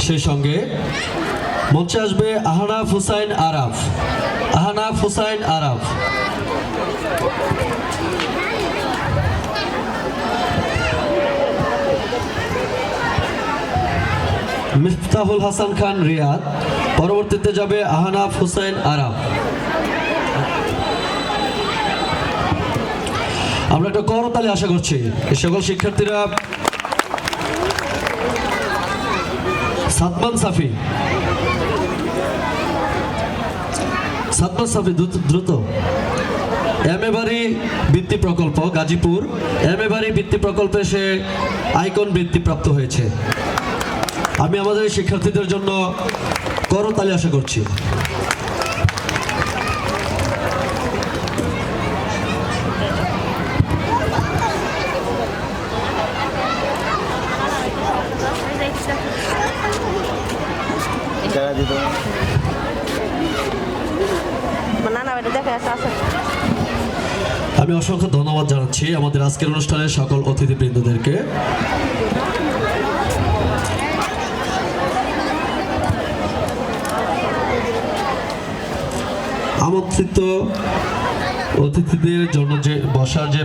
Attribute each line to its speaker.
Speaker 1: সেই সঙ্গে মঞ্চে আসবে আহনাফ হুসাইন আরাফ। আহনাফ হুসাইন আরাফ। মিফতাহুল হাসান খান রিয়াদ। পরবর্তীতে যাবে আহনাফ হুসাইন আরাফ। আমরা একটা করতালি আশা করছি। সকল শিক্ষার্থীরা সাদমান সাফি। সাদমান সাফি দ্রুত- এম এ বাড়ি বৃত্তি প্রকল্প, গাজীপুর। এম এ বাড়ি বৃত্তি প্রকল্পে সে আইকন বৃত্তি প্রাপ্ত হয়েছে। আমি আমাদের শিক্ষার্থীদের জন্য করতালি আশা করছি।
Speaker 2: জায়গা দিত
Speaker 3: না না দেখে আসা
Speaker 1: আমি অসংখ্য ধন্যবাদ জানাচ্ছি আমাদের আজকের অনুষ্ঠানের সকল অতিথিবৃন্দদেরকে। আমন্ত্রিত অতিথিদের জন্য যে বসার যে